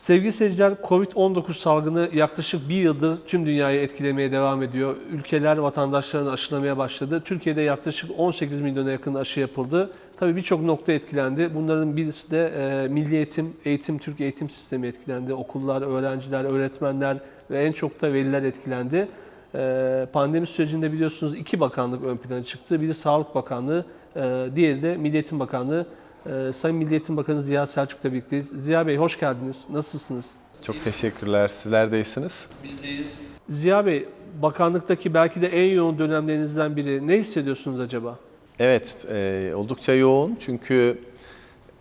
Sevgili seyirciler, Covid-19 salgını yaklaşık bir yıldır tüm dünyayı etkilemeye devam ediyor. Ülkeler vatandaşlarını aşılamaya başladı. Türkiye'de yaklaşık 18 milyona yakın aşı yapıldı. Tabii birçok nokta etkilendi. Bunların birisi de e, Milli Eğitim, Eğitim Türk Eğitim Sistemi etkilendi. Okullar, öğrenciler, öğretmenler ve en çok da veliler etkilendi. E, pandemi sürecinde biliyorsunuz iki bakanlık ön plana çıktı. Biri Sağlık Bakanlığı, e, diğeri de Milli Eğitim Bakanlığı. Ee, Sayın Milli Eğitim Bakanı Ziya Selçuk'la birlikteyiz. Ziya Bey hoş geldiniz. Nasılsınız? Çok teşekkürler. Sizler de iyisiniz. Bizdeyiz. Ziya Bey, bakanlıktaki belki de en yoğun dönemlerinizden biri. Ne hissediyorsunuz acaba? Evet, e, oldukça yoğun çünkü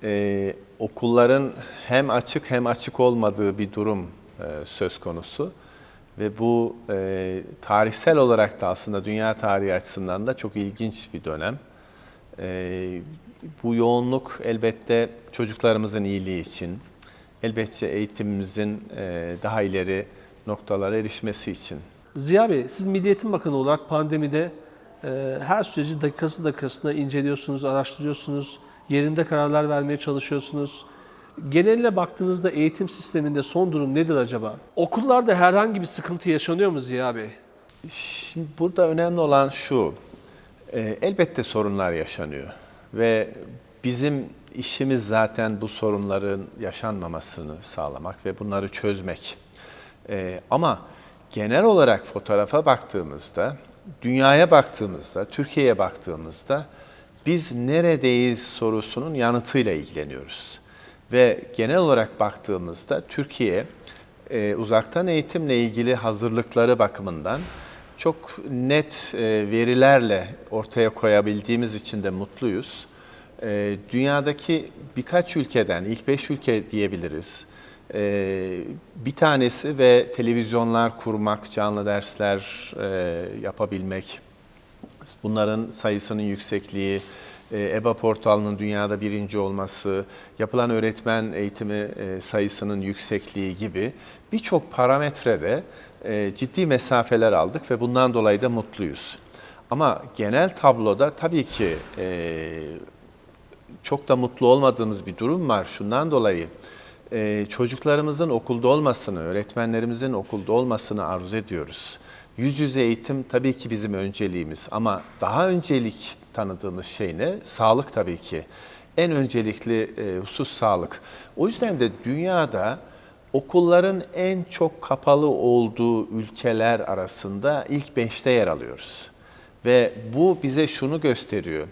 e, okulların hem açık hem açık olmadığı bir durum e, söz konusu. Ve bu e, tarihsel olarak da aslında dünya tarihi açısından da çok ilginç bir dönem. E, bu yoğunluk elbette çocuklarımızın iyiliği için, elbette eğitimimizin e, daha ileri noktalara erişmesi için. Ziya Bey, siz Milli Eğitim Bakanı olarak pandemide e, her süreci dakikası dakikasına inceliyorsunuz, araştırıyorsunuz, yerinde kararlar vermeye çalışıyorsunuz. Geneline baktığınızda eğitim sisteminde son durum nedir acaba? Okullarda herhangi bir sıkıntı yaşanıyor mu Ziya Bey? Şimdi burada önemli olan şu, e, elbette sorunlar yaşanıyor ve bizim işimiz zaten bu sorunların yaşanmamasını sağlamak ve bunları çözmek. E, ama genel olarak fotoğrafa baktığımızda, dünyaya baktığımızda, Türkiye'ye baktığımızda biz neredeyiz sorusunun yanıtıyla ilgileniyoruz. Ve genel olarak baktığımızda Türkiye e, uzaktan eğitimle ilgili hazırlıkları bakımından çok net e, verilerle ortaya koyabildiğimiz için de mutluyuz. E, dünyadaki birkaç ülkeden, ilk beş ülke diyebiliriz. E, bir tanesi ve televizyonlar kurmak, canlı dersler yapabilmek, bunların sayısının yüksekliği, EBA portalının dünyada birinci olması, yapılan öğretmen eğitimi sayısının yüksekliği gibi birçok parametrede e, ciddi mesafeler aldık ve bundan dolayı da mutluyuz. Ama genel tabloda tabii ki çok da mutlu olmadığımız bir durum var. Şundan dolayı çocuklarımızın okulda olmasını, öğretmenlerimizin okulda olmasını arzu ediyoruz. Yüz yüze eğitim tabii ki bizim önceliğimiz ama daha öncelik tanıdığımız şey ne? Sağlık tabii ki. En öncelikli e, husus sağlık. O yüzden de dünyada okulların en çok kapalı olduğu ülkeler arasında ilk beşte yer alıyoruz. Ve bu bize şunu gösteriyor.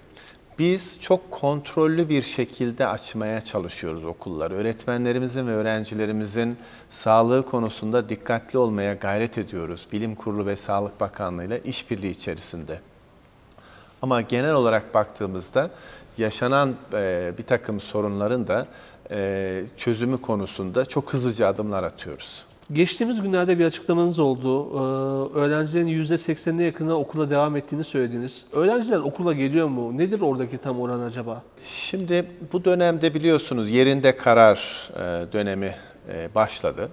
Biz çok kontrollü bir şekilde açmaya çalışıyoruz okulları. Öğretmenlerimizin ve öğrencilerimizin sağlığı konusunda dikkatli olmaya gayret ediyoruz. Bilim Kurulu ve Sağlık Bakanlığı ile işbirliği içerisinde. Ama genel olarak baktığımızda yaşanan bir takım sorunların da e, çözümü konusunda çok hızlıca adımlar atıyoruz. Geçtiğimiz günlerde bir açıklamanız oldu. Ee, öğrencilerin %80'ine yakını okula devam ettiğini söylediniz. Öğrenciler okula geliyor mu? Nedir oradaki tam oran acaba? Şimdi bu dönemde biliyorsunuz yerinde karar e, dönemi e, başladı.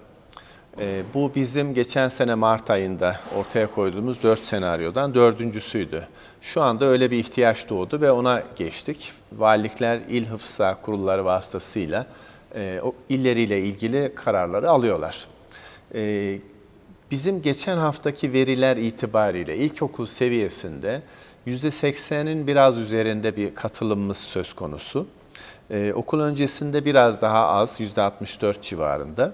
E, bu bizim geçen sene Mart ayında ortaya koyduğumuz dört senaryodan dördüncüsüydü. Şu anda öyle bir ihtiyaç doğdu ve ona geçtik. Valilikler il hıfza kurulları vasıtasıyla o illeriyle ilgili kararları alıyorlar. Ee, bizim geçen haftaki veriler itibariyle ilkokul seviyesinde %80'in biraz üzerinde bir katılımımız söz konusu. Ee, okul öncesinde biraz daha az, %64 civarında.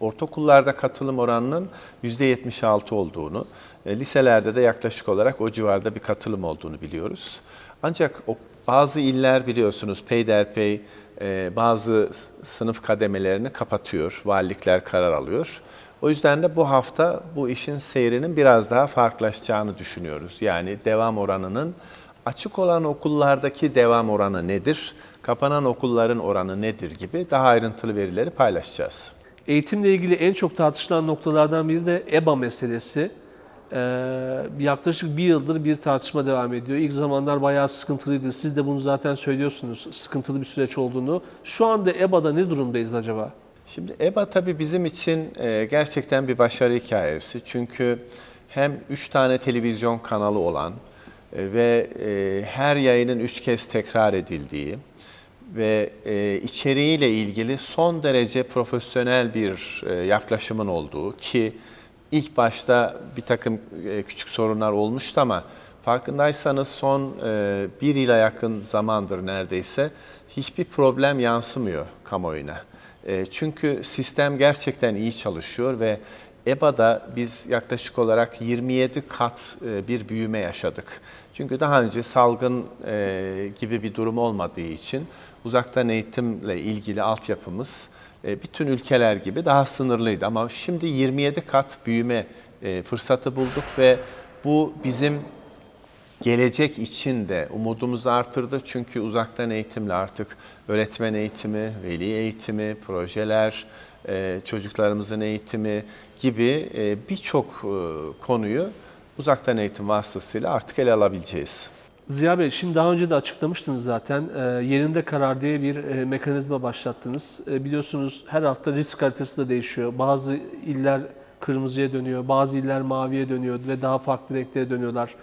Ortaokullarda katılım oranının %76 olduğunu, e, liselerde de yaklaşık olarak o civarda bir katılım olduğunu biliyoruz. Ancak o, bazı iller biliyorsunuz peyderpey e, bazı sınıf kademelerini kapatıyor, valilikler karar alıyor. O yüzden de bu hafta bu işin seyrinin biraz daha farklılaşacağını düşünüyoruz. Yani devam oranının açık olan okullardaki devam oranı nedir, kapanan okulların oranı nedir gibi daha ayrıntılı verileri paylaşacağız. Eğitimle ilgili en çok tartışılan noktalardan biri de EBA meselesi. Ee, yaklaşık bir yıldır bir tartışma devam ediyor. İlk zamanlar bayağı sıkıntılıydı. Siz de bunu zaten söylüyorsunuz, sıkıntılı bir süreç olduğunu. Şu anda EBA'da ne durumdayız acaba? Şimdi EBA tabii bizim için e, gerçekten bir başarı hikayesi. Çünkü hem 3 tane televizyon kanalı olan e, ve e, her yayının 3 kez tekrar edildiği, ve içeriğiyle ilgili son derece profesyonel bir yaklaşımın olduğu ki ilk başta bir takım e, küçük sorunlar olmuştu ama farkındaysanız son e, bir yıla yakın zamandır neredeyse hiçbir problem yansımıyor kamuoyuna. E, çünkü sistem gerçekten iyi çalışıyor ve EBA'da biz yaklaşık olarak 27 kat bir büyüme yaşadık. Çünkü daha önce salgın gibi bir durum olmadığı için uzaktan eğitimle ilgili altyapımız bütün ülkeler gibi daha sınırlıydı. Ama şimdi 27 kat büyüme e, fırsatı bulduk ve bu bizim gelecek için de umudumuzu artırdı. Çünkü uzaktan eğitimle artık öğretmen eğitimi, veli eğitimi, projeler, e, çocuklarımızın eğitimi gibi e, birçok e, konuyu uzaktan eğitim vasıtasıyla artık ele alabileceğiz. Ziya Bey, şimdi daha önce de açıklamıştınız zaten. E, yerinde karar diye bir e, mekanizma başlattınız. E, biliyorsunuz her hafta risk haritası da değişiyor. Bazı iller kırmızıya dönüyor, bazı iller maviye dönüyor ve daha farklı renklere dönüyorlar.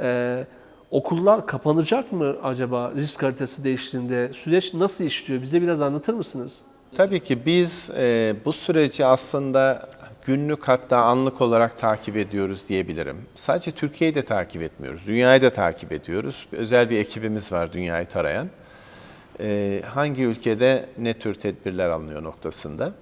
E, okullar kapanacak mı acaba risk haritası değiştiğinde? Süreç nasıl işliyor? Bize biraz anlatır mısınız? Tabii ki biz e, bu süreci aslında günlük hatta anlık olarak takip ediyoruz diyebilirim. Sadece Türkiye'yi de takip etmiyoruz, dünyayı da takip ediyoruz. Özel bir ekibimiz var dünyayı tarayan. E, hangi ülkede ne tür tedbirler alınıyor noktasında.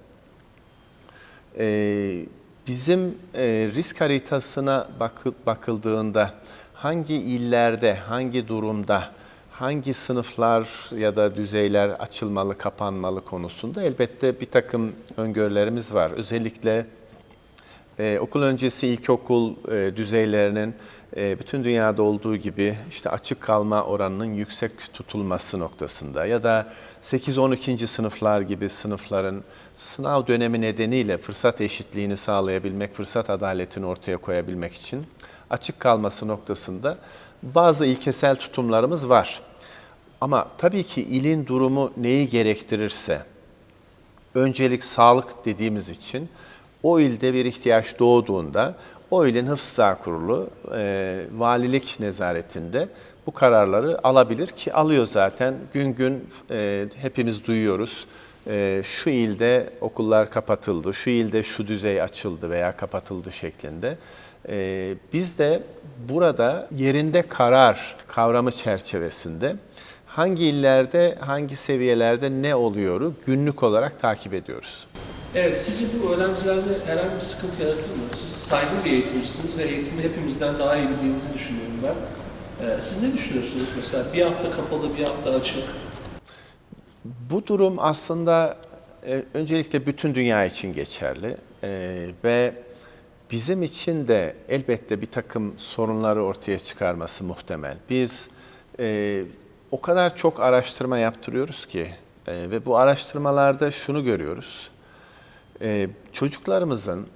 E, bizim e, risk haritasına bakı- bakıldığında hangi illerde, hangi durumda, hangi sınıflar ya da düzeyler açılmalı, kapanmalı konusunda elbette bir takım öngörülerimiz var. Özellikle ee, okul öncesi ilkokul e, düzeylerinin e, bütün dünyada olduğu gibi işte açık kalma oranının yüksek tutulması noktasında ya da 8-12. sınıflar gibi sınıfların sınav dönemi nedeniyle fırsat eşitliğini sağlayabilmek, fırsat adaletini ortaya koyabilmek için açık kalması noktasında bazı ilkesel tutumlarımız var. Ama tabii ki ilin durumu neyi gerektirirse, öncelik sağlık dediğimiz için o ilde bir ihtiyaç doğduğunda o ilin Hıfzı Kurulu e, valilik nezaretinde bu kararları alabilir ki alıyor zaten. Gün gün e, hepimiz duyuyoruz. E, şu ilde okullar kapatıldı, şu ilde şu düzey açıldı veya kapatıldı şeklinde. E, biz de burada yerinde karar kavramı çerçevesinde hangi illerde, hangi seviyelerde ne oluyoru günlük olarak takip ediyoruz. Evet, sizce bu öğrencilerde herhangi bir sıkıntı yaratır mı? Siz saygın bir eğitimcisiniz ve eğitimi hepimizden daha iyi bildiğinizi düşünüyorum ben. Ee, siz ne düşünüyorsunuz mesela? Bir hafta kapalı, bir hafta açık. Bu durum aslında e, öncelikle bütün dünya için geçerli E, ve bizim için de elbette bir takım sorunları ortaya çıkarması muhtemel. Biz e, o kadar çok araştırma yaptırıyoruz ki e, ve bu araştırmalarda şunu görüyoruz. E, çocuklarımızın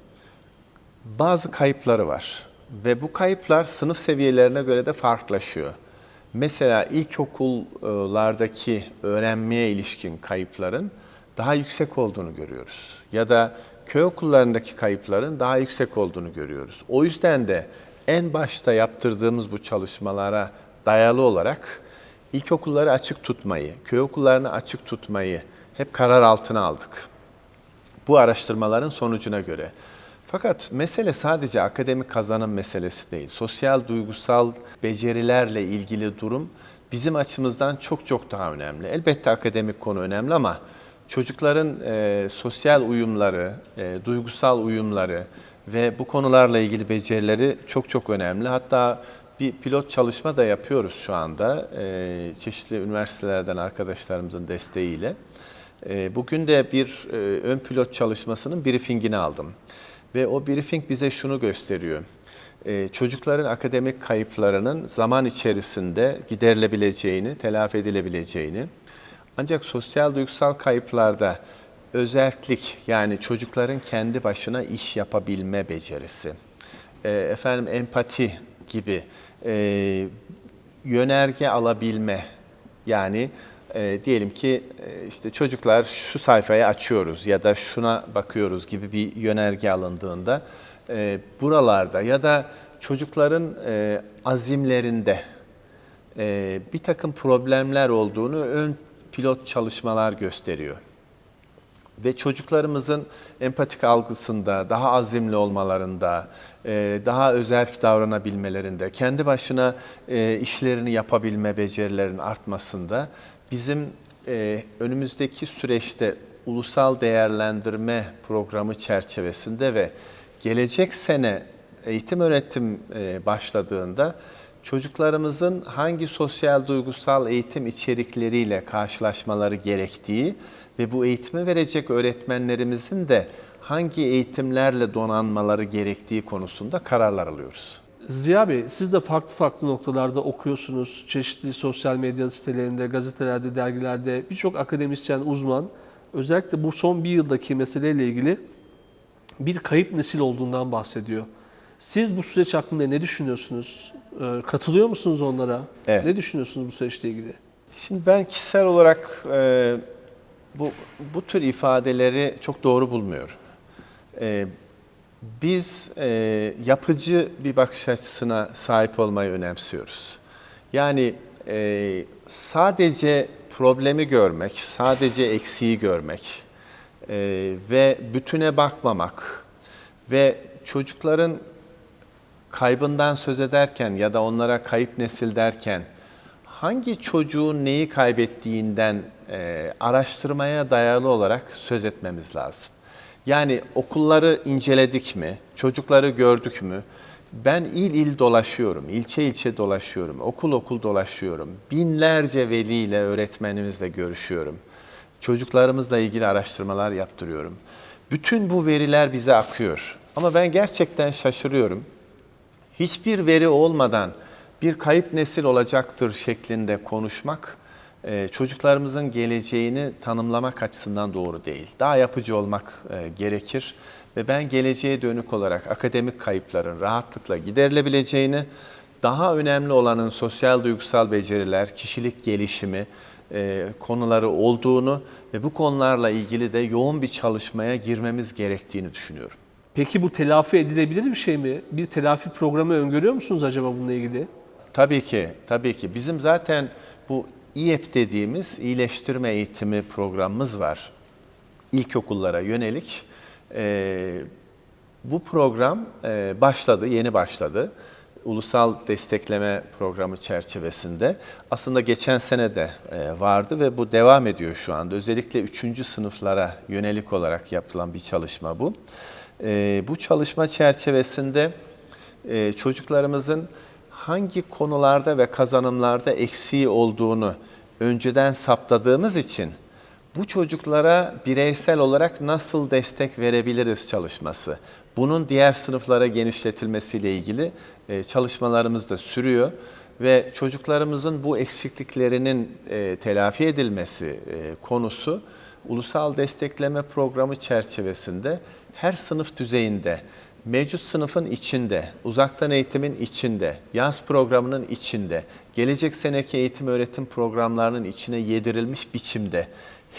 bazı kayıpları var ve bu kayıplar sınıf seviyelerine göre de farklılaşıyor. Mesela ilkokullardaki öğrenmeye ilişkin kayıpların daha yüksek olduğunu görüyoruz. Ya da köy okullarındaki kayıpların daha yüksek olduğunu görüyoruz. O yüzden de en başta yaptırdığımız bu çalışmalara dayalı olarak ilkokulları açık tutmayı, köy okullarını açık tutmayı hep karar altına aldık bu araştırmaların sonucuna göre. Fakat mesele sadece akademik kazanım meselesi değil. Sosyal, duygusal becerilerle ilgili durum bizim açımızdan çok çok daha önemli. Elbette akademik konu önemli ama çocukların e, sosyal uyumları, e, duygusal uyumları ve bu konularla ilgili becerileri çok çok önemli. Hatta bir pilot çalışma da yapıyoruz şu anda e, çeşitli üniversitelerden arkadaşlarımızın desteğiyle. E, Bugün de bir e, ön pilot çalışmasının briefingini aldım. Ve o briefing bize şunu gösteriyor. E, Çocukların akademik kayıplarının zaman içerisinde giderilebileceğini, telafi edilebileceğini, ancak sosyal duygusal kayıplarda özerklik yani çocukların kendi başına iş yapabilme becerisi, e, efendim empati gibi e, yönerge alabilme yani e, diyelim ki e, işte çocuklar şu sayfayı açıyoruz ya da şuna bakıyoruz gibi bir yönerge alındığında e, buralarda ya da çocukların e, azimlerinde e, bir takım problemler olduğunu ön pilot çalışmalar gösteriyor. Ve çocuklarımızın empatik algısında, daha azimli olmalarında, e, daha özerk davranabilmelerinde, kendi başına e, işlerini yapabilme becerilerinin artmasında bizim e, önümüzdeki süreçte ulusal değerlendirme programı çerçevesinde ve gelecek sene eğitim öğretim e, başladığında çocuklarımızın hangi sosyal duygusal eğitim içerikleriyle karşılaşmaları gerektiği ve bu eğitimi verecek öğretmenlerimizin de hangi eğitimlerle donanmaları gerektiği konusunda kararlar alıyoruz. Ziya Bey, siz de farklı farklı noktalarda okuyorsunuz. Çeşitli sosyal medya sitelerinde, gazetelerde, dergilerde birçok akademisyen, uzman özellikle bu son bir yıldaki meseleyle ilgili bir kayıp nesil olduğundan bahsediyor. Siz bu süreç hakkında ne düşünüyorsunuz? Ee, Katılıyor musunuz onlara? Evet. Ne düşünüyorsunuz bu süreçle ilgili? Şimdi ben kişisel olarak e, bu bu tür ifadeleri çok doğru bulmuyorum. E, biz e, yapıcı bir bakış açısına sahip olmayı önemsiyoruz. Yani e, sadece problemi görmek, sadece eksiği görmek e, ve bütüne bakmamak ve çocukların kaybından söz ederken ya da onlara kayıp nesil derken hangi çocuğun neyi kaybettiğinden e, araştırmaya dayalı olarak söz etmemiz lazım. Yani okulları inceledik mi, çocukları gördük mü? Ben il il dolaşıyorum, ilçe ilçe dolaşıyorum, okul okul dolaşıyorum. Binlerce veliyle, öğretmenimizle görüşüyorum. Çocuklarımızla ilgili araştırmalar yaptırıyorum. Bütün bu veriler bize akıyor. Ama ben gerçekten şaşırıyorum hiçbir veri olmadan bir kayıp nesil olacaktır şeklinde konuşmak e, çocuklarımızın geleceğini tanımlamak açısından doğru değil. Daha yapıcı olmak e, gerekir ve ben geleceğe dönük olarak akademik kayıpların rahatlıkla giderilebileceğini, daha önemli olanın sosyal duygusal beceriler, kişilik gelişimi e, konuları olduğunu ve bu konularla ilgili de yoğun bir çalışmaya girmemiz gerektiğini düşünüyorum. Peki bu telafi edilebilir bir şey mi? Bir telafi programı öngörüyor musunuz acaba bununla ilgili? Tabii ki, tabii ki. Bizim zaten bu İEP dediğimiz iyileştirme eğitimi programımız var. İlkokullara yönelik. Ee, bu program e, başladı, yeni başladı. Ulusal destekleme programı çerçevesinde. Aslında geçen sene de e, vardı ve bu devam ediyor şu anda. Özellikle 3. sınıflara yönelik olarak yapılan bir çalışma bu. E, bu çalışma çerçevesinde e, çocuklarımızın hangi konularda ve kazanımlarda eksiği olduğunu önceden saptadığımız için bu çocuklara bireysel olarak nasıl destek verebiliriz çalışması. Bunun diğer sınıflara genişletilmesiyle ilgili e, çalışmalarımız da sürüyor ve çocuklarımızın bu eksikliklerinin e, telafi edilmesi e, konusu ulusal destekleme programı çerçevesinde her sınıf düzeyinde mevcut sınıfın içinde, uzaktan eğitimin içinde, yaz programının içinde, gelecek seneki eğitim öğretim programlarının içine yedirilmiş biçimde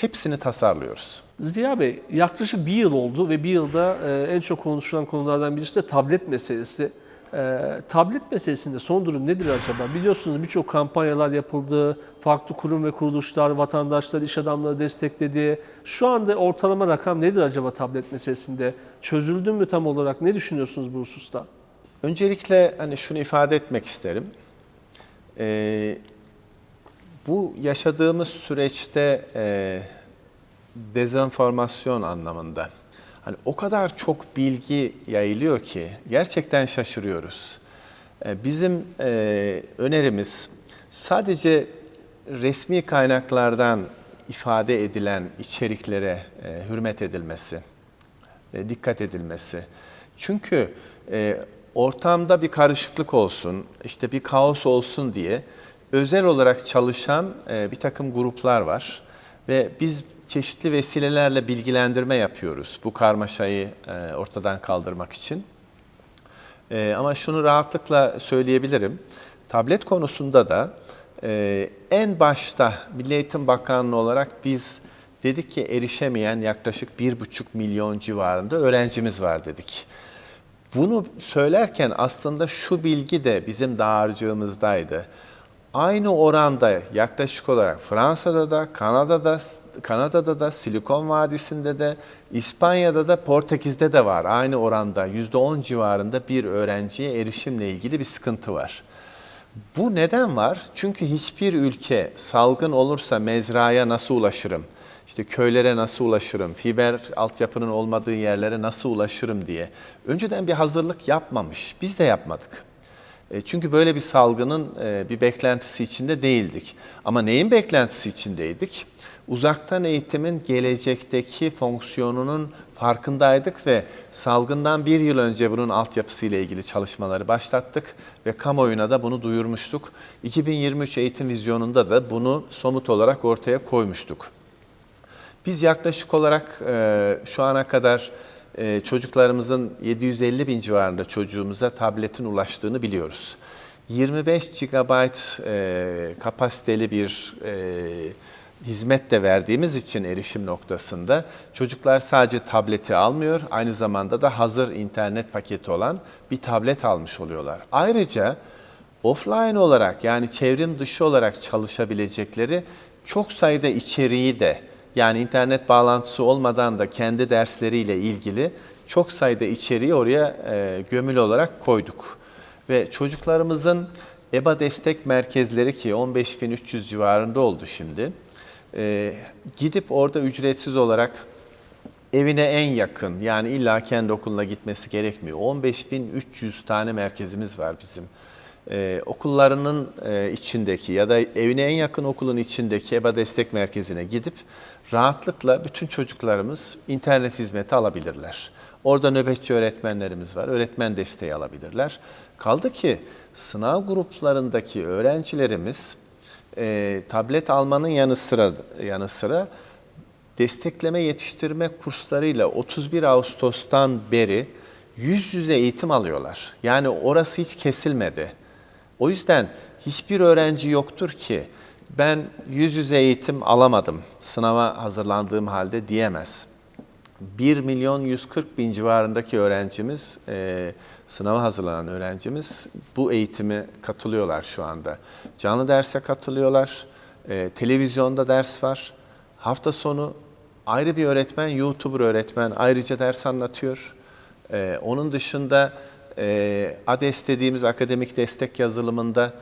hepsini tasarlıyoruz. Ziya Bey, yaklaşık bir yıl oldu ve bir yılda e, en çok konuşulan konulardan birisi de tablet meselesi. E, tablet meselesinde son durum nedir acaba? Biliyorsunuz birçok kampanyalar yapıldı, farklı kurum ve kuruluşlar, vatandaşlar, iş adamları destekledi. Şu anda ortalama rakam nedir acaba tablet meselesinde? Çözüldü mü tam olarak? Ne düşünüyorsunuz bu hususta? Öncelikle hani şunu ifade etmek isterim. Ee, bu yaşadığımız süreçte e, dezenformasyon anlamında hani o kadar çok bilgi yayılıyor ki gerçekten şaşırıyoruz. Ee, bizim e, önerimiz sadece resmi kaynaklardan ifade edilen içeriklere e, hürmet edilmesi, e, dikkat edilmesi. Çünkü e, ortamda bir karışıklık olsun, işte bir kaos olsun diye özel olarak çalışan e, bir takım gruplar var ve biz çeşitli vesilelerle bilgilendirme yapıyoruz bu karmaşayı e, ortadan kaldırmak için. E, ama şunu rahatlıkla söyleyebilirim. Tablet konusunda da e, en başta Milli Eğitim Bakanlığı olarak biz dedik ki erişemeyen yaklaşık 1,5 milyon civarında öğrencimiz var dedik. Bunu söylerken aslında şu bilgi de bizim dağarcığımızdaydı. Aynı oranda yaklaşık olarak Fransa'da da, Kanada'da, Kanada'da da, Silikon Vadisi'nde de, İspanya'da da, Portekiz'de de var. Aynı oranda %10 civarında bir öğrenciye erişimle ilgili bir sıkıntı var. Bu neden var? Çünkü hiçbir ülke salgın olursa mezraya nasıl ulaşırım? İşte köylere nasıl ulaşırım? Fiber altyapının olmadığı yerlere nasıl ulaşırım diye önceden bir hazırlık yapmamış. Biz de yapmadık. E, Çünkü böyle bir salgının e, bir beklentisi içinde değildik. Ama neyin beklentisi içindeydik? Uzaktan eğitimin gelecekteki fonksiyonunun farkındaydık ve salgından bir yıl önce bunun altyapısıyla ilgili çalışmaları başlattık ve kamuoyuna da bunu duyurmuştuk. 2023 eğitim vizyonunda da bunu somut olarak ortaya koymuştuk. Biz yaklaşık olarak e, şu ana kadar e, çocuklarımızın 750 bin civarında çocuğumuza tabletin ulaştığını biliyoruz. 25 GB e, kapasiteli bir e, hizmet de verdiğimiz için erişim noktasında çocuklar sadece tableti almıyor, aynı zamanda da hazır internet paketi olan bir tablet almış oluyorlar. Ayrıca offline olarak yani çevrim dışı olarak çalışabilecekleri çok sayıda içeriği de yani internet bağlantısı olmadan da kendi dersleriyle ilgili çok sayıda içeriği oraya e, gömülü olarak koyduk. Ve çocuklarımızın EBA destek merkezleri ki 15.300 civarında oldu şimdi. e, gidip orada ücretsiz olarak evine en yakın yani illa kendi okuluna gitmesi gerekmiyor. 15.300 tane merkezimiz var bizim. Ee, okullarının e, içindeki ya da evine en yakın okulun içindeki EBA destek merkezine gidip rahatlıkla bütün çocuklarımız internet hizmeti alabilirler. Orada nöbetçi öğretmenlerimiz var, öğretmen desteği alabilirler. Kaldı ki sınav gruplarındaki öğrencilerimiz e, tablet almanın yanı sıra yanı sıra destekleme yetiştirme kurslarıyla 31 Ağustos'tan beri yüz yüze eğitim alıyorlar. Yani orası hiç kesilmedi. O yüzden hiçbir öğrenci yoktur ki ben yüz yüze eğitim alamadım sınava hazırlandığım halde diyemez. 1 milyon 140 bin civarındaki öğrencimiz, e, sınava hazırlanan öğrencimiz bu eğitime katılıyorlar şu anda. Canlı derse katılıyorlar, e, televizyonda ders var. Hafta sonu ayrı bir öğretmen, YouTuber öğretmen ayrıca ders anlatıyor. E, onun dışında e, ADES dediğimiz akademik destek yazılımında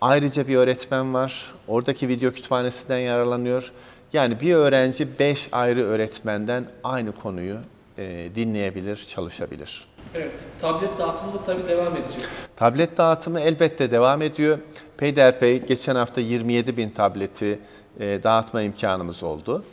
ayrıca bir öğretmen var. Oradaki video kütüphanesinden yararlanıyor. Yani bir öğrenci 5 ayrı öğretmenden aynı konuyu e, dinleyebilir, çalışabilir. Evet. Tablet dağıtımı da tabii devam edecek. Tablet dağıtımı elbette devam ediyor. Peyderpey geçen hafta 27 bin tableti e, dağıtma imkanımız oldu.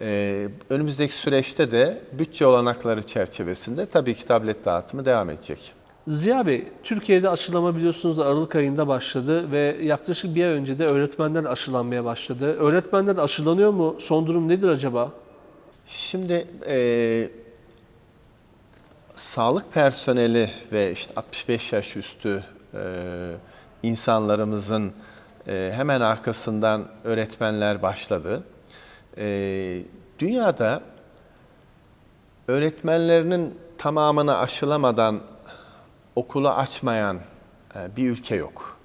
E, önümüzdeki süreçte de bütçe olanakları çerçevesinde tabii ki tablet dağıtımı devam edecek. Ziya Bey, Türkiye'de aşılama biliyorsunuz Aralık ayında başladı ve yaklaşık bir ay önce de öğretmenler aşılanmaya başladı. Öğretmenler aşılanıyor mu? Son durum nedir acaba? Şimdi e, sağlık personeli ve işte 65 yaş üstü e, insanlarımızın e, hemen arkasından öğretmenler başladı. E, dünyada öğretmenlerinin tamamını aşılamadan okulu açmayan e, bir ülke yok.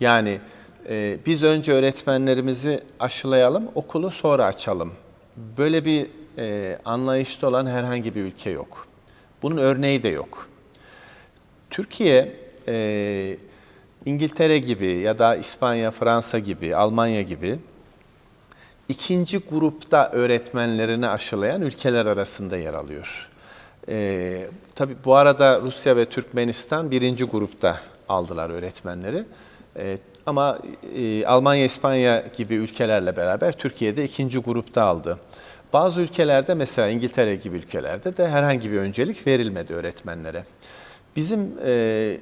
Yani e, biz önce öğretmenlerimizi aşılayalım, okulu sonra açalım. Böyle bir e, anlayışta olan herhangi bir ülke yok. Bunun örneği de yok. Türkiye, İngiltere gibi ya da İspanya, Fransa gibi, Almanya gibi ikinci grupta öğretmenlerini aşılayan ülkeler arasında yer alıyor. Ee, tabii bu arada Rusya ve Türkmenistan birinci grupta aldılar öğretmenleri. Ee, ama e, Almanya, İspanya gibi ülkelerle beraber Türkiye'de ikinci grupta aldı. Bazı ülkelerde mesela İngiltere gibi ülkelerde de herhangi bir öncelik verilmedi öğretmenlere. Bizim e,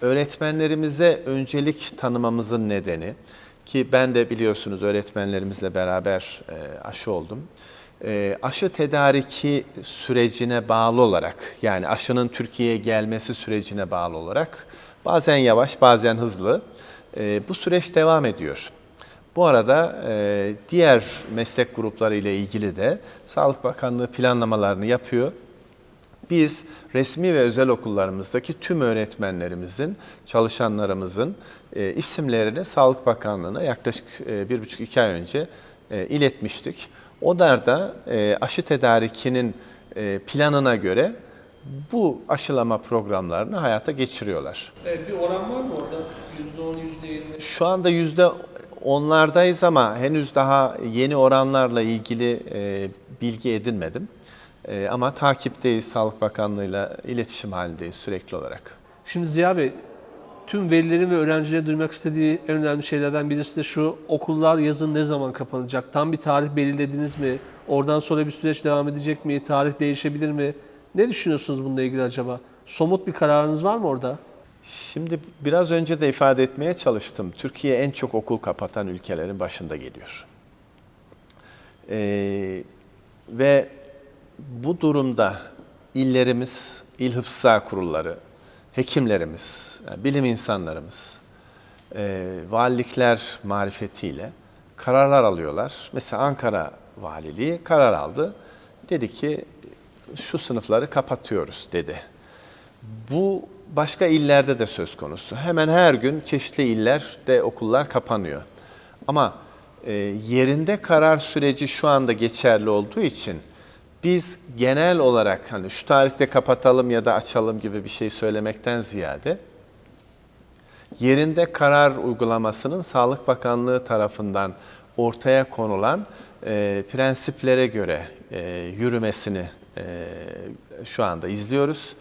öğretmenlerimize öncelik tanımamızın nedeni ki ben de biliyorsunuz öğretmenlerimizle beraber e, aşı oldum. E, aşı tedariki sürecine bağlı olarak yani aşının Türkiye'ye gelmesi sürecine bağlı olarak bazen yavaş bazen hızlı e, bu süreç devam ediyor. Bu arada e, diğer meslek grupları ile ilgili de Sağlık Bakanlığı planlamalarını yapıyor. Biz resmi ve özel okullarımızdaki tüm öğretmenlerimizin, çalışanlarımızın e, isimlerini Sağlık Bakanlığı'na yaklaşık e, bir buçuk iki ay önce iletmiştik. Onlar da e, aşı tedarikinin e, planına göre bu aşılama programlarını hayata geçiriyorlar. bir oran var mı orada? %10, %20? Şu anda yüzde onlardayız ama henüz daha yeni oranlarla ilgili e, bilgi edinmedim. E, ama takipteyiz, Sağlık Bakanlığı'yla iletişim halindeyiz sürekli olarak. Şimdi Ziya Bey, tüm velilerin ve öğrencilerin duymak istediği en önemli şeylerden birisi de şu, okullar yazın ne zaman kapanacak? Tam bir tarih belirlediniz mi? Oradan sonra bir süreç devam edecek mi? Tarih değişebilir mi? Ne düşünüyorsunuz bununla ilgili acaba? Somut bir kararınız var mı orada? Şimdi biraz önce de ifade etmeye çalıştım. Türkiye en çok okul kapatan ülkelerin başında geliyor. Ee, ve bu durumda illerimiz, il hıfza kurulları, hekimlerimiz, bilim insanlarımız, e, valilikler marifetiyle kararlar alıyorlar. Mesela Ankara Valiliği karar aldı. Dedi ki şu sınıfları kapatıyoruz dedi. Bu başka illerde de söz konusu. Hemen her gün çeşitli illerde okullar kapanıyor. Ama e, yerinde karar süreci şu anda geçerli olduğu için biz genel olarak hani şu tarihte kapatalım ya da açalım gibi bir şey söylemekten ziyade yerinde karar uygulamasının Sağlık Bakanlığı tarafından ortaya konulan e, prensiplere göre e, yürümesini e, şu anda izliyoruz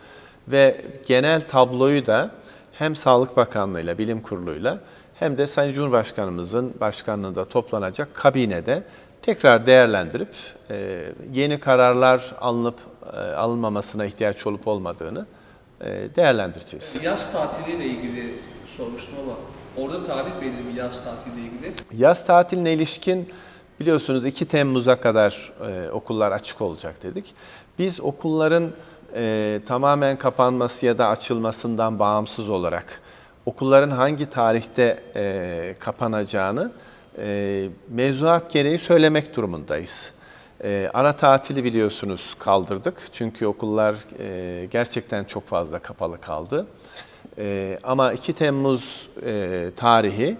ve genel tabloyu da hem Sağlık Bakanlığı'yla, Bilim Kurulu'yla hem de Sayın Cumhurbaşkanımızın başkanlığında toplanacak kabinede tekrar değerlendirip e, yeni kararlar alınıp e, alınmamasına ihtiyaç olup olmadığını e, değerlendireceğiz. Yaz tatiliyle ilgili sormuştum ama orada tarih belli mi yaz tatiliyle ilgili? Yaz tatiline ilişkin biliyorsunuz 2 Temmuz'a kadar e, okullar açık olacak dedik. Biz okulların e, tamamen kapanması ya da açılmasından bağımsız olarak okulların hangi tarihte e, kapanacağını e, mevzuat gereği söylemek durumundayız. E, ara tatili biliyorsunuz kaldırdık çünkü okullar e, gerçekten çok fazla kapalı kaldı. E, ama 2 Temmuz e, tarihi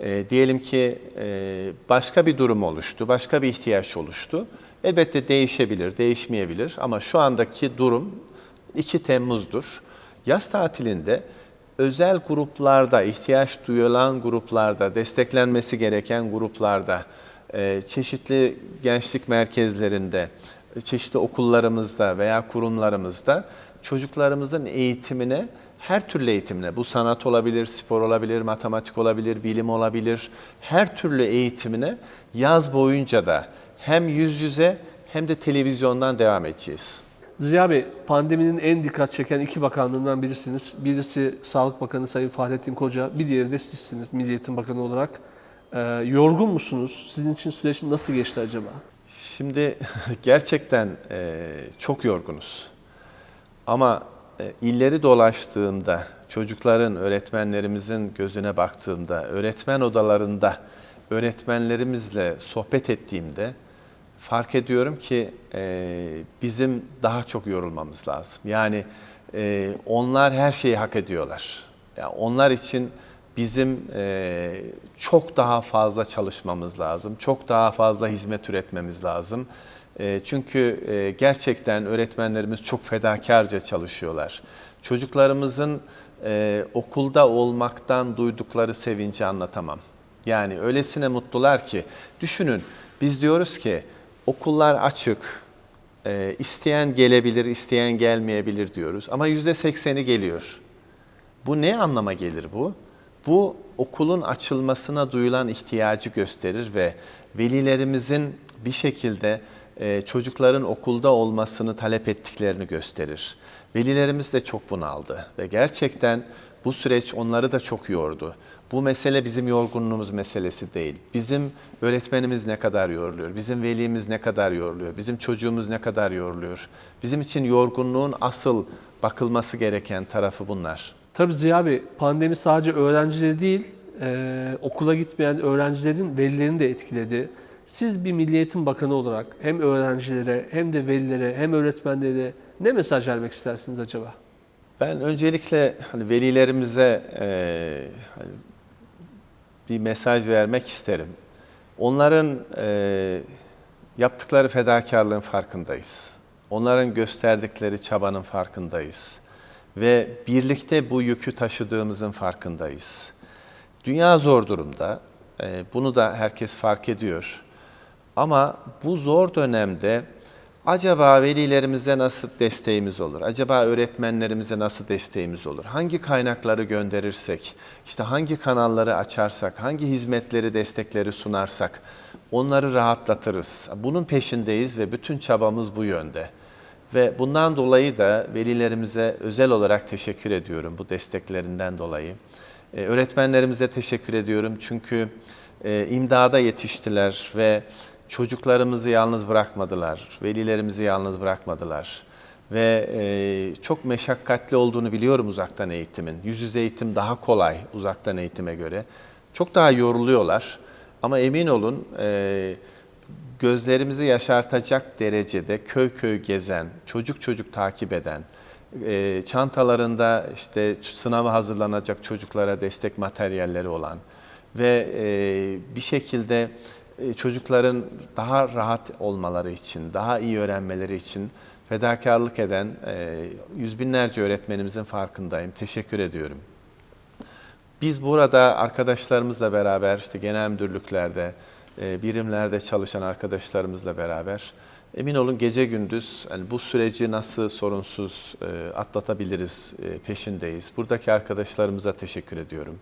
e, diyelim ki e, başka bir durum oluştu, başka bir ihtiyaç oluştu. Elbette değişebilir, değişmeyebilir ama şu andaki durum 2 Temmuz'dur. Yaz tatilinde özel gruplarda, ihtiyaç duyulan gruplarda, desteklenmesi gereken gruplarda, e, çeşitli gençlik merkezlerinde, çeşitli okullarımızda veya kurumlarımızda çocuklarımızın eğitimine her türlü eğitimine, bu sanat olabilir, spor olabilir, matematik olabilir, bilim olabilir, her türlü eğitimine yaz boyunca da hem yüz yüze hem de televizyondan devam edeceğiz. Ziya Bey, pandeminin en dikkat çeken iki bakanlığından birisiniz. Birisi Sağlık Bakanı Sayın Fahrettin Koca, bir diğeri de sizsiniz Milli Eğitim Bakanı olarak. Ee, yorgun musunuz? Sizin için süreç nasıl geçti acaba? Şimdi gerçekten e, çok yorgunuz. Ama e, illeri dolaştığımda, çocukların, öğretmenlerimizin gözüne baktığımda, öğretmen odalarında öğretmenlerimizle sohbet ettiğimde fark ediyorum ki e, bizim daha çok yorulmamız lazım. Yani e, onlar her şeyi hak ediyorlar. Yani onlar için bizim e, çok daha fazla çalışmamız lazım, çok daha fazla hizmet üretmemiz lazım. E, çünkü e, gerçekten öğretmenlerimiz çok fedakarca çalışıyorlar. Çocuklarımızın e, okulda olmaktan duydukları sevinci anlatamam. Yani öylesine mutlular ki, düşünün biz diyoruz ki okullar açık, e, isteyen gelebilir, isteyen gelmeyebilir diyoruz ama yüzde sekseni geliyor. Bu ne anlama gelir bu? Bu okulun açılmasına duyulan ihtiyacı gösterir ve velilerimizin bir şekilde e, çocukların okulda olmasını talep ettiklerini gösterir. Velilerimiz de çok bunaldı ve gerçekten bu süreç onları da çok yordu. Bu mesele bizim yorgunluğumuz meselesi değil. Bizim öğretmenimiz ne kadar yoruluyor, bizim velimiz ne kadar yoruluyor, bizim çocuğumuz ne kadar yoruluyor. Bizim için yorgunluğun asıl bakılması gereken tarafı bunlar. Tabii Ziya Bey, pandemi sadece öğrencileri değil, e, okula gitmeyen öğrencilerin velilerini de etkiledi. Siz bir Milli Eğitim Bakanı olarak hem öğrencilere hem de velilere hem öğretmenlere Ne mesaj vermek istersiniz acaba? Ben öncelikle hani velilerimize e, hani bir mesaj vermek isterim. Onların e, yaptıkları fedakarlığın farkındayız. Onların gösterdikleri çabanın farkındayız. Ve birlikte bu yükü taşıdığımızın farkındayız. Dünya zor durumda. E, bunu da herkes fark ediyor. Ama bu zor dönemde acaba velilerimize nasıl desteğimiz olur? Acaba öğretmenlerimize nasıl desteğimiz olur? Hangi kaynakları gönderirsek, işte hangi kanalları açarsak, hangi hizmetleri, destekleri sunarsak onları rahatlatırız. Bunun peşindeyiz ve bütün çabamız bu yönde. Ve bundan dolayı da velilerimize özel olarak teşekkür ediyorum bu desteklerinden dolayı. Ee, öğretmenlerimize teşekkür ediyorum çünkü e, imdada yetiştiler ve çocuklarımızı yalnız bırakmadılar, velilerimizi yalnız bırakmadılar. Ve e, çok meşakkatli olduğunu biliyorum uzaktan eğitimin. Yüz yüze eğitim daha kolay uzaktan eğitime göre. Çok daha yoruluyorlar ama emin olun e, gözlerimizi yaşartacak derecede köy köy gezen, çocuk çocuk takip eden, e, çantalarında işte sınava hazırlanacak çocuklara destek materyalleri olan ve e, bir şekilde çocukların daha rahat olmaları için, daha iyi öğrenmeleri için fedakarlık eden e, yüz binlerce öğretmenimizin farkındayım. Teşekkür ediyorum. Biz burada arkadaşlarımızla beraber işte genel müdürlüklerde, e, birimlerde çalışan arkadaşlarımızla beraber emin olun gece gündüz yani bu süreci nasıl sorunsuz e, atlatabiliriz e, peşindeyiz. Buradaki arkadaşlarımıza teşekkür ediyorum.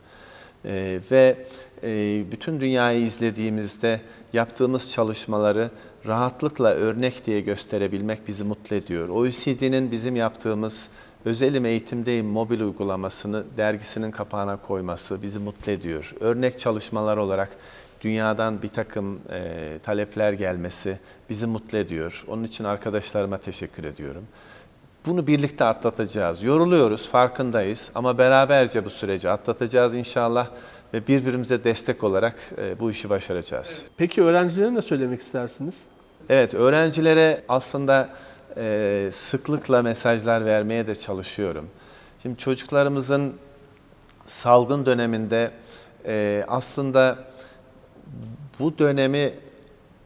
E, ve e, bütün dünyayı izlediğimizde yaptığımız çalışmaları rahatlıkla örnek diye gösterebilmek bizi mutlu ediyor. OECD'nin bizim yaptığımız Özelim Eğitimdeyim mobil uygulamasını dergisinin kapağına koyması bizi mutlu ediyor. Örnek çalışmalar olarak dünyadan bir takım e, talepler gelmesi bizi mutlu ediyor. Onun için arkadaşlarıma teşekkür ediyorum. Bunu birlikte atlatacağız. Yoruluyoruz, farkındayız ama beraberce bu süreci atlatacağız inşallah ve birbirimize destek olarak e, bu işi başaracağız. Peki öğrencilere ne söylemek istersiniz? Evet, öğrencilere aslında e, sıklıkla mesajlar vermeye de çalışıyorum. Şimdi çocuklarımızın salgın döneminde e, aslında bu dönemi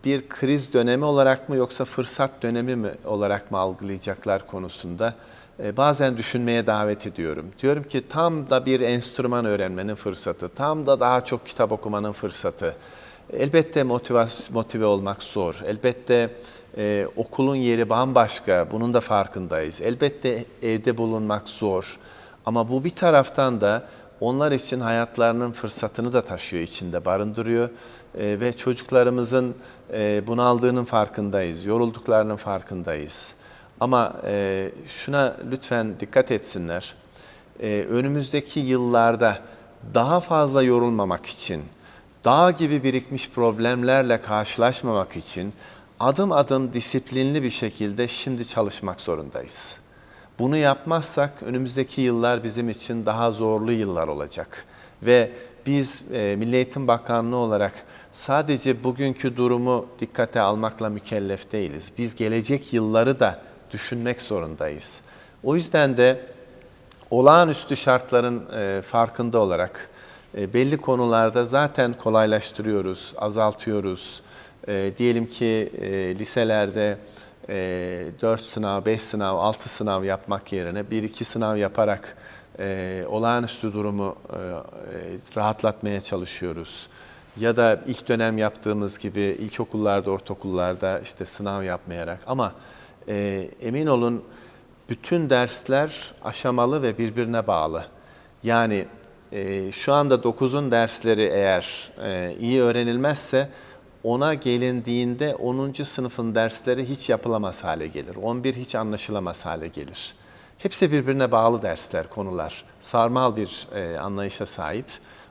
bir kriz dönemi olarak mı yoksa fırsat dönemi mi olarak mı algılayacaklar konusunda e, bazen düşünmeye davet ediyorum. Diyorum ki tam da bir enstrüman öğrenmenin fırsatı, tam da daha çok kitap okumanın fırsatı. Elbette motive, motive olmak zor. Elbette e, okulun yeri bambaşka, bunun da farkındayız. Elbette evde bulunmak zor. Ama bu bir taraftan da onlar için hayatlarının fırsatını da taşıyor içinde, barındırıyor. E, ve çocuklarımızın e, bunaldığının farkındayız, yorulduklarının farkındayız. Ama e, şuna lütfen dikkat etsinler. E, önümüzdeki yıllarda daha fazla yorulmamak için, dağ gibi birikmiş problemlerle karşılaşmamak için adım adım disiplinli bir şekilde şimdi çalışmak zorundayız. Bunu yapmazsak önümüzdeki yıllar bizim için daha zorlu yıllar olacak. Ve biz e, Milli Eğitim Bakanlığı olarak sadece bugünkü durumu dikkate almakla mükellef değiliz. Biz gelecek yılları da düşünmek zorundayız. O yüzden de olağanüstü şartların e, farkında olarak e, belli konularda zaten kolaylaştırıyoruz, azaltıyoruz. E, diyelim ki e, liselerde e, 4 sınav, 5 sınav, 6 sınav yapmak yerine 1-2 sınav yaparak e, olağanüstü durumu e, e, rahatlatmaya çalışıyoruz. Ya da ilk dönem yaptığımız gibi ilkokullarda, ortaokullarda işte sınav yapmayarak ama e, emin olun bütün dersler aşamalı ve birbirine bağlı. Yani e, şu anda 9'un dersleri eğer e, iyi öğrenilmezse ona gelindiğinde 10. sınıfın dersleri hiç yapılamaz hale gelir. 11 hiç anlaşılamaz hale gelir. Hepsi birbirine bağlı dersler, konular. Sarmal bir e, anlayışa sahip.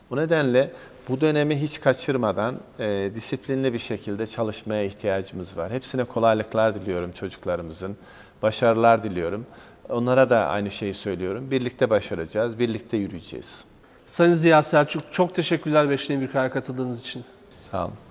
Bu nedenle bu dönemi hiç kaçırmadan e, disiplinli bir şekilde çalışmaya ihtiyacımız var. Hepsine kolaylıklar diliyorum çocuklarımızın. Başarılar diliyorum. Onlara da aynı şeyi söylüyorum. Birlikte başaracağız, birlikte yürüyeceğiz. Sayın Ziya Selçuk çok teşekkürler Beşli Birkay'a katıldığınız için. Sağ olun.